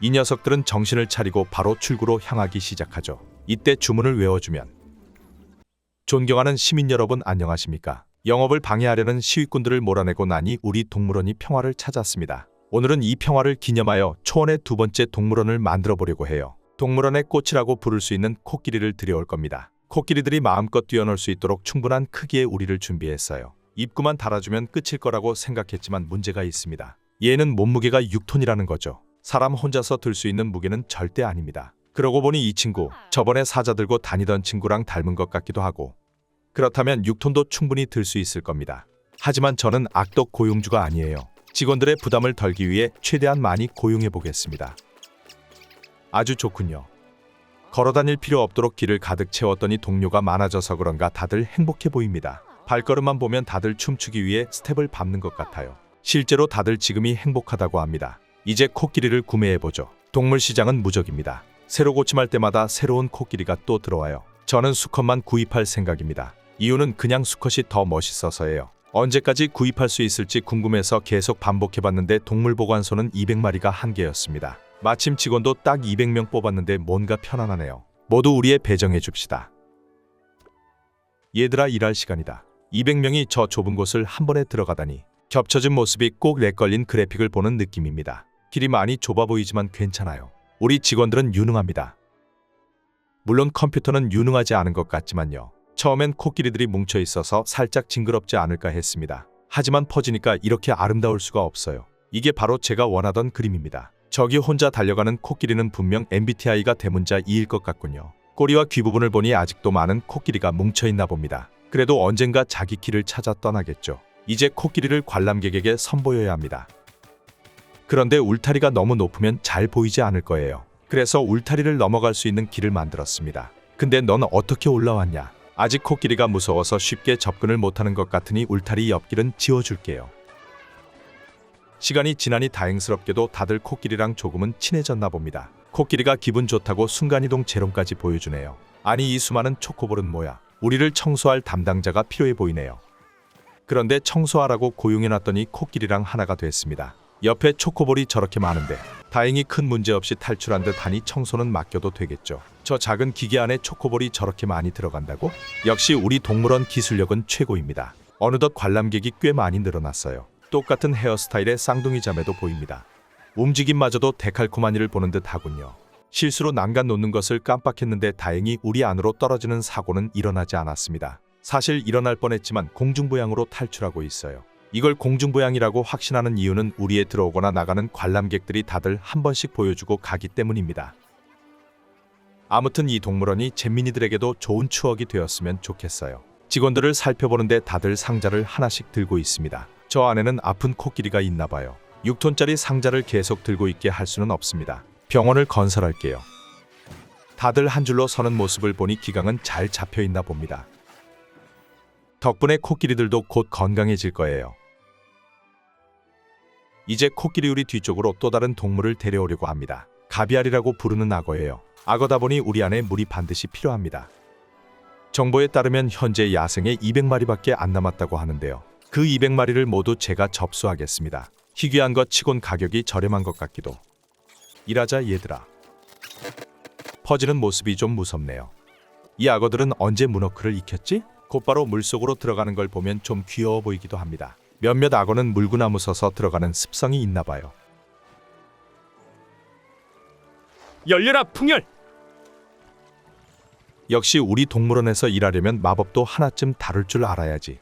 이 녀석들은 정신을 차리고 바로 출구로 향하기 시작하죠. 이때 주문을 외워주면 존경하는 시민 여러분 안녕하십니까? 영업을 방해하려는 시위꾼들을 몰아내고 나니 우리 동물원이 평화를 찾았습니다. 오늘은 이 평화를 기념하여 초원의 두 번째 동물원을 만들어 보려고 해요. 동물원의 꽃이라고 부를 수 있는 코끼리를 들여올 겁니다. 코끼리들이 마음껏 뛰어놀 수 있도록 충분한 크기의 우리를 준비했어요. 입구만 달아주면 끝일 거라고 생각했지만 문제가 있습니다. 얘는 몸무게가 6톤이라는 거죠. 사람 혼자서 들 수 있는 무게는 절대 아닙니다. 그러고 보니 이 친구 저번에 사자 들고 다니던 친구랑 닮은 것 같기도 하고 그렇다면 6톤도 충분히 들 수 있을 겁니다. 하지만 저는 악덕 고용주가 아니에요. 직원들의 부담을 덜기 위해 최대한 많이 고용해 보겠습니다. 아주 좋군요. 걸어 다닐 필요 없도록 길을 가득 채웠더니 동료가 많아져서 그런가 다들 행복해 보입니다. 발걸음만 보면 다들 춤추기 위해 스텝을 밟는 것 같아요. 실제로 다들 지금이 행복하다고 합니다. 이제 코끼리를 구매해 보죠. 동물 시장은 무적입니다. 새로 고침할 때마다 새로운 코끼리가 또 들어와요. 저는 수컷만 구입할 생각입니다. 이유는 그냥 수컷이 더 멋있어서예요. 언제까지 구입할 수 있을지 궁금해서 계속 반복해봤는데 동물보관소는 200마리가 한계였습니다. 마침 직원도 딱 200명 뽑았는데 뭔가 편안하네요. 모두 우리의 배정해 줍시다. 얘들아 일할 시간이다. 200명이 저 좁은 곳을 한 번에 들어가다니 겹쳐진 모습이 꼭 렉 걸린 그래픽을 보는 느낌입니다. 길이 많이 좁아 보이지만 괜찮아요. 우리 직원들은 유능합니다. 물론 컴퓨터는 유능하지 않은 것 같지만요. 처음엔 코끼리들이 뭉쳐 있어서 살짝 징그럽지 않을까 했습니다. 하지만 퍼지니까 이렇게 아름다울 수가 없어요. 이게 바로 제가 원하던 그림입니다. 저기 혼자 달려가는 코끼리는 분명 MBTI가 대문자 2일 것 같군요. 꼬리와 귀 부분을 보니 아직도 많은 코끼리가 뭉쳐 있나 봅니다. 그래도 언젠가 자기 길을 찾아 떠나겠죠. 이제 코끼리를 관람객에게 선보여야 합니다. 그런데 울타리가 너무 높으면 잘 보이지 않을 거예요. 그래서 울타리를 넘어갈 수 있는 길을 만들었습니다. 근데 넌 어떻게 올라왔냐? 아직 코끼리가 무서워서 쉽게 접근을 못하는 것 같으니 울타리 옆길은 지워줄게요. 시간이 지나니 다행스럽게도 다들 코끼리랑 조금은 친해졌나 봅니다. 코끼리가 기분 좋다고 순간이동 재롱까지 보여주네요. 아니 이 수많은 초코볼은 뭐야? 우리를 청소할 담당자가 필요해 보이네요. 그런데 청소하라고 고용해놨더니 코끼리랑 하나가 됐습니다. 옆에 초코볼이 저렇게 많은데 다행히 큰 문제 없이 탈출한 듯 하니 청소는 맡겨도 되겠죠. 저 작은 기계 안에 초코볼이 저렇게 많이 들어간다고? 역시 우리 동물원 기술력은 최고입니다. 어느덧 관람객이 꽤 많이 늘어났어요. 똑같은 헤어스타일의 쌍둥이 자매도 보입니다. 움직임마저도 데칼코마니를 보는 듯 하군요. 실수로 난간 놓는 것을 깜빡했는데 다행히 우리 안으로 떨어지는 사고는 일어나지 않았습니다. 사실 일어날 뻔했지만 공중부양으로 탈출하고 있어요. 이걸 공중부양이라고 확신하는 이유는 우리에 들어오거나 나가는 관람객들이 다들 한 번씩 보여주고 가기 때문입니다. 아무튼 이 동물원이 잼민이들에게도 좋은 추억이 되었으면 좋겠어요. 직원들을 살펴보는데 다들 상자를 하나씩 들고 있습니다. 저 안에는 아픈 코끼리가 있나 봐요. 6톤짜리 상자를 계속 들고 있게 할 수는 없습니다. 병원을 건설할게요. 다들 한 줄로 서는 모습을 보니 기강은 잘 잡혀 있나 봅니다. 덕분에 코끼리들도 곧 건강해질 거예요. 이제 코끼리 우리 뒤쪽으로 또 다른 동물을 데려오려고 합니다. 가비알이라고 부르는 악어예요. 악어다 보니 우리 안에 물이 반드시 필요합니다. 정보에 따르면 현재 야생에 200마리밖에 안 남았다고 하는데요. 그 200마리를 모두 제가 접수하겠습니다. 희귀한 것 치곤 가격이 저렴한 것 같기도. 일하자 얘들아. 퍼지는 모습이 좀 무섭네요. 이 악어들은 언제 문어크를 익혔지? 곧바로 물속으로 들어가는 걸 보면 좀 귀여워 보이기도 합니다. 몇몇 악어는 물구나무 서서 들어가는 습성이 있나 봐요. 열려라 풍열! 역시 우리 동물원에서 일하려면 마법도 하나쯤 다룰 줄 알아야지.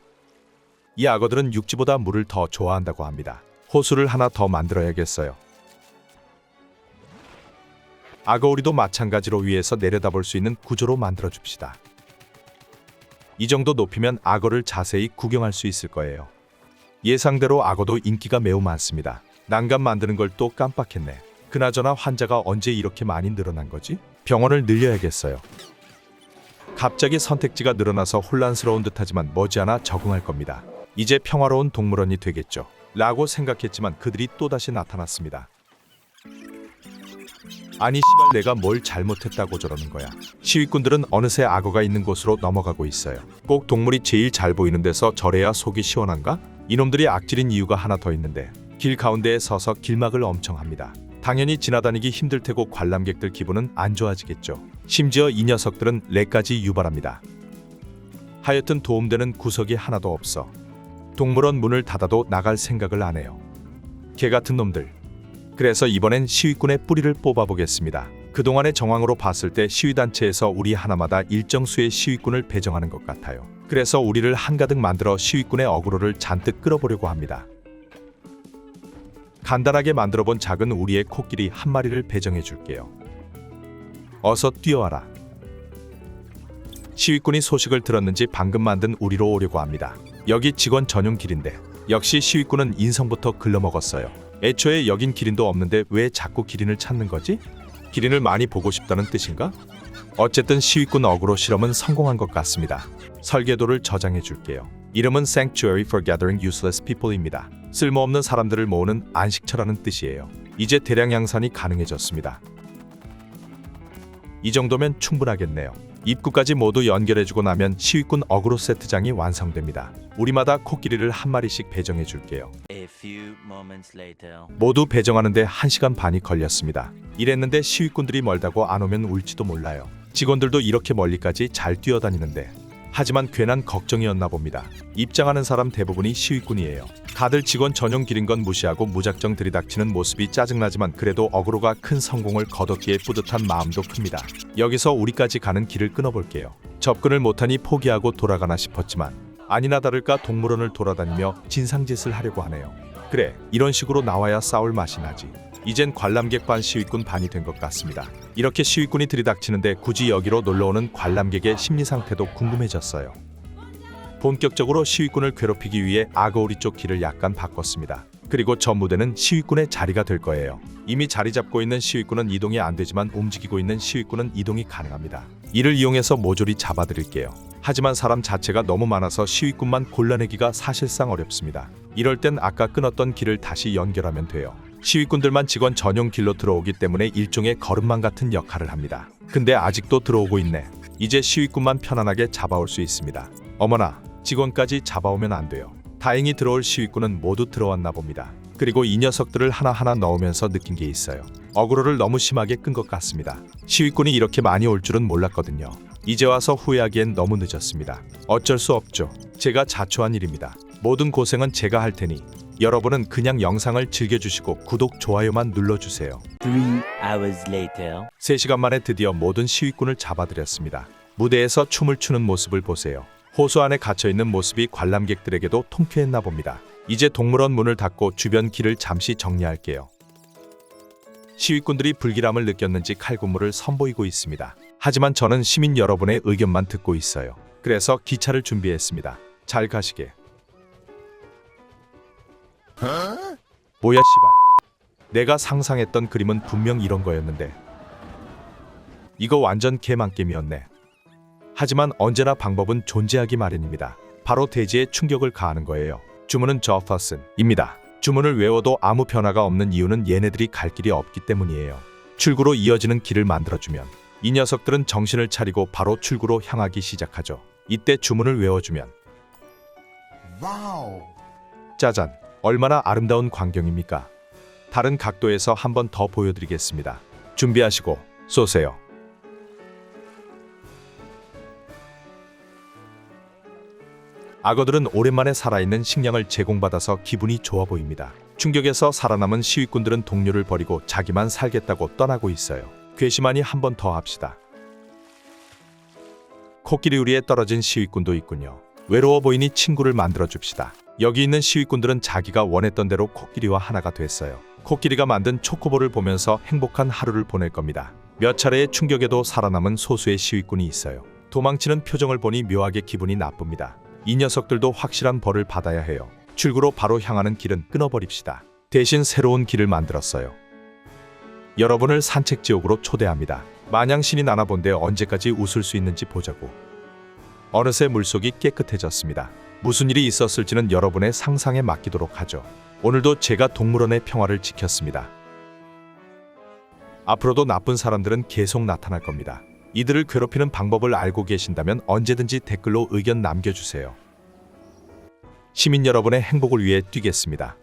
이 악어들은 육지보다 물을 더 좋아한다고 합니다. 호수를 하나 더 만들어야겠어요. 악어우리도 마찬가지로 위에서 내려다볼 수 있는 구조로 만들어 줍시다. 이 정도 높이면 악어를 자세히 구경할 수 있을 거예요. 예상대로 악어도 인기가 매우 많습니다. 난간 만드는 걸 또 깜빡했네. 그나저나 환자가 언제 이렇게 많이 늘어난 거지? 병원을 늘려야겠어요. 갑자기 선택지가 늘어나서 혼란스러운 듯하지만 머지않아 적응할 겁니다. 이제 평화로운 동물원이 되겠죠. 라고 생각했지만 그들이 또다시 나타났습니다. 아니 시발 내가 뭘 잘못했다고 저러는 거야. 시위꾼들은 어느새 악어가 있는 곳으로 넘어가고 있어요. 꼭 동물이 제일 잘 보이는 데서 저래야 속이 시원한가? 이놈들이 악질인 이유가 하나 더 있는데 길 가운데에 서서 길막을 엄청 합니다. 당연히 지나다니기 힘들 테고 관람객들 기분은 안 좋아지겠죠. 심지어 이 녀석들은 렉까지 유발합니다. 하여튼 도움되는 구석이 하나도 없어. 동물원 문을 닫아도 나갈 생각을 안 해요. 개 같은 놈들. 그래서 이번엔 시위꾼의 뿌리를 뽑아보겠습니다. 그동안의 정황으로 봤을 때 시위단체에서 우리 하나마다 일정 수의 시위꾼을 배정하는 것 같아요. 그래서 우리를 한가득 만들어 시위꾼의 어그로를 잔뜩 끌어보려고 합니다. 간단하게 만들어 본 작은 우리의 코끼리 한 마리를 배정해 줄게요. 어서 뛰어와라. 시위꾼이 소식을 들었는지 방금 만든 우리로 오려고 합니다. 여기 직원 전용 길인데 역시 시위꾼은 인성부터 글러먹었어요. 애초에 여긴 기린도 없는데 왜 자꾸 기린을 찾는 거지? 기린을 많이 보고 싶다는 뜻인가? 어쨌든 시위꾼 어그로 실험은 성공한 것 같습니다. 설계도를 저장해 줄게요. 이름은 Sanctuary for Gathering Useless People입니다. 쓸모없는 사람들을 모으는 안식처라는 뜻이에요. 이제 대량 양산이 가능해졌습니다. 이 정도면 충분하겠네요. 입구까지 모두 연결해주고 나면 시위꾼 어그로 세트장이 완성됩니다. 우리마다 코끼리를 한 마리씩 배정해 줄게요. 모두 배정하는데 1시간 반이 걸렸습니다. 이랬는데 시위꾼들이 멀다고 안 오면 울지도 몰라요. 직원들도 이렇게 멀리까지 잘 뛰어다니는데 하지만 괜한 걱정이었나 봅니다. 입장하는 사람 대부분이 시위꾼이에요. 다들 직원 전용 길인 건 무시하고 무작정 들이닥치는 모습이 짜증나지만 그래도 어그로가 큰 성공을 거뒀기에 뿌듯한 마음도 큽니다. 여기서 우리까지 가는 길을 끊어볼게요. 접근을 못하니 포기하고 돌아가나 싶었지만 아니나 다를까 동물원을 돌아다니며 진상짓을 하려고 하네요. 그래, 이런 식으로 나와야 싸울 맛이 나지. 이젠 관람객 반 시위꾼 반이 된 것 같습니다. 이렇게 시위꾼이 들이닥치는데 굳이 여기로 놀러오는 관람객의 심리 상태도 궁금해졌어요. 본격적으로 시위꾼을 괴롭히기 위해 아거우리 쪽 길을 약간 바꿨습니다. 그리고 저 무대는 시위꾼의 자리가 될 거예요. 이미 자리 잡고 있는 시위꾼은 이동이 안 되지만 움직이고 있는 시위꾼은 이동이 가능합니다. 이를 이용해서 모조리 잡아드릴게요. 하지만 사람 자체가 너무 많아서 시위꾼만 골라내기가 사실상 어렵습니다. 이럴 땐 아까 끊었던 길을 다시 연결하면 돼요. 시위꾼들만 직원 전용 길로 들어오기 때문에 일종의 걸음망 같은 역할을 합니다. 근데 아직도 들어오고 있네. 이제 시위꾼만 편안하게 잡아올 수 있습니다. 어머나, 직원까지 잡아오면 안 돼요. 다행히 들어올 시위꾼은 모두 들어왔나 봅니다. 그리고 이 녀석들을 하나하나 넣으면서 느낀 게 있어요. 어그로를 너무 심하게 끈 것 같습니다. 시위꾼이 이렇게 많이 올 줄은 몰랐거든요. 이제 와서 후회하기엔 너무 늦었습니다. 어쩔 수 없죠. 제가 자초한 일입니다. 모든 고생은 제가 할 테니 여러분은 그냥 영상을 즐겨주시고 구독, 좋아요만 눌러주세요. Three hours later. 3시간 만에 드디어 모든 시위꾼을 잡아들였습니다. 무대에서 춤을 추는 모습을 보세요. 호수 안에 갇혀 있는 모습이 관람객들에게도 통쾌했나 봅니다. 이제 동물원 문을 닫고 주변 길을 잠시 정리할게요. 시위꾼들이 불길함을 느꼈는지 칼군무를 선보이고 있습니다. 하지만 저는 시민 여러분의 의견만 듣고 있어요. 그래서 기차를 준비했습니다. 잘 가시게. 뭐야 씨발. 내가 상상했던 그림은 분명 이런 거였는데 이거 완전 개망겜이었네. 하지만 언제나 방법은 존재하기 마련입니다. 바로 대지에 충격을 가하는 거예요. 주문은 저퍼슨입니다. 주문을 외워도 아무 변화가 없는 이유는 얘네들이 갈 길이 없기 때문이에요. 출구로 이어지는 길을 만들어주면 이 녀석들은 정신을 차리고 바로 출구로 향하기 시작하죠. 이때 주문을 외워주면 와우. 짜잔 얼마나 아름다운 광경입니까? 다른 각도에서 한 번 더 보여드리겠습니다. 준비하시고 쏘세요. 악어들은 오랜만에 살아있는 식량을 제공받아서 기분이 좋아 보입니다. 충격에서 살아남은 시위꾼들은 동료를 버리고 자기만 살겠다고 떠나고 있어요. 괘씸하니 한 번 더 합시다. 코끼리 우리에 떨어진 시위꾼도 있군요. 외로워 보이니 친구를 만들어 줍시다. 여기 있는 시위꾼들은 자기가 원했던 대로 코끼리와 하나가 됐어요. 코끼리가 만든 초코볼을 보면서 행복한 하루를 보낼 겁니다. 몇 차례의 충격에도 살아남은 소수의 시위꾼이 있어요. 도망치는 표정을 보니 묘하게 기분이 나쁩니다. 이 녀석들도 확실한 벌을 받아야 해요. 출구로 바로 향하는 길은 끊어버립시다. 대신 새로운 길을 만들었어요. 여러분을 산책 지옥으로 초대합니다. 마냥 신이 나나 본데 언제까지 웃을 수 있는지 보자고. 어느새 물속이 깨끗해졌습니다. 무슨 일이 있었을지는 여러분의 상상에 맡기도록 하죠. 오늘도 제가 동물원의 평화를 지켰습니다. 앞으로도 나쁜 사람들은 계속 나타날 겁니다. 이들을 괴롭히는 방법을 알고 계신다면 언제든지 댓글로 의견 남겨주세요. 시민 여러분의 행복을 위해 뛰겠습니다.